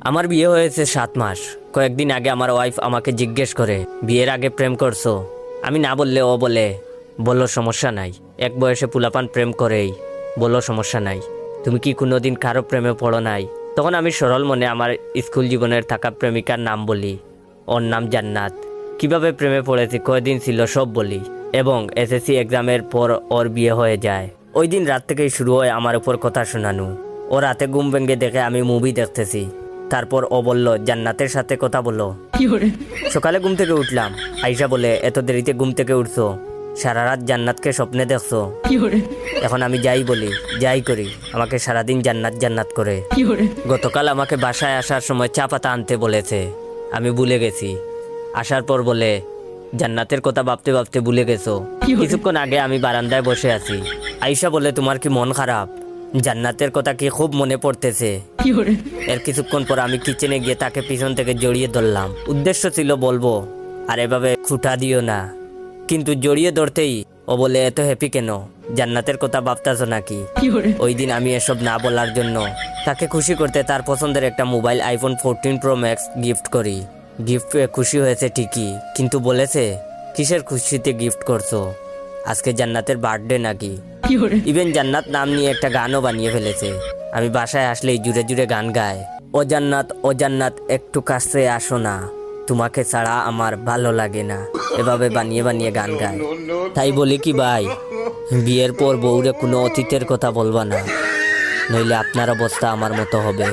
আমার বিয়ে হয়েছে সাত মাস। কয়েকদিন আগে আমার ওয়াইফ আমাকে জিজ্ঞেস করে, বিয়ের আগে প্রেম করছ? আমি না বললে ও বলে, বলল সমস্যা নাই। এক বয়সে পুলাপান প্রেম করেই, বলল সমস্যা নাই। তুমি কি কোনোদিন কারও প্রেমে পড়ো নাই? তখন আমি সরল মনে আমার স্কুল জীবনের থাকা প্রেমিকার নাম বলি, ওর নাম জান্নাত। কীভাবে প্রেমে পড়েছি, কয়দিন ছিল সব বলি। এবং এসএসসি এক্সামের পর ওর বিয়ে হয়ে যায়। ওই দিন রাত থেকেই শুরু হয় আমার উপর কথা শোনানো। ও রাতে ঘুম ভেঙে দেখে আমি মুভি দেখতেছি। তারপর ও বলল জান্নাতের সাথে কথা বলো। সকালে ঘুম থেকে উঠলাম। আইসা বলে এত দেরিতে ঘুম থেকে উঠছো। সারা রাত জান্নাতকে স্বপ্নে দেখছ। এখন আমি যাই বলি যাই করি। আমাকে সারাদিন জান্নাত জান্নাত করে। গতকাল আমাকে বাসায় আসার সময় চা পাতা আনতে বলেছে। আমি ভুলে গেছি। আসার পর বলে জান্নাতের কথা ভাবতে ভাবতে ভুলে গেছো। কিছুক্ষণ আগে আমি বারান্দায় বসে আছি। আইসা বলে তোমার কি মন খারাপ? জান্নাতের কথা কি খুব মনে পড়তেছে? এর কিছুক্ষণ পর আমি কিচেনে গিয়ে তাকে পিছন থেকে জড়িয়ে ধরলাম। উদ্দেশ্য ছিল বলব আর এভাবে খুঁটা দিও না। কিন্তু জড়িয়ে ধরতেই ও বলে এত হ্যাপি কেন? জান্নাতের কথা ভাবতাছো নাকি? ওই দিন আমি এসব না বলার জন্য তাকে খুশি করতে তার পছন্দের একটা mobile iPhone fourteen pro max gift করি। গিফট পেয়ে খুশি হয়েছে ঠিকই কিন্তু বলেছে কিসের খুশিতে গিফট করছ? আজকে জান্নাতের বার্থডে নাকি? ইভেন জান্নাত নাম নিয়ে একটা গানও বানিয়ে ফেলেছে। আমি বাসায় আসলেই জুড়ে জুড়ে গান গায় ও জান্নাত ও জান্নাত, একটু কাছে আসো না। তোমাকে ছাড়া আমার ভালো লাগে না। এভাবে বানিয়ে বানিয়ে গান গায় তাই বলি কি ভাই, বিয়ের পর বউরে কোনো অতীতের কথা বলবা না। নইলে আপনার অবস্থা আমার মতো হবে।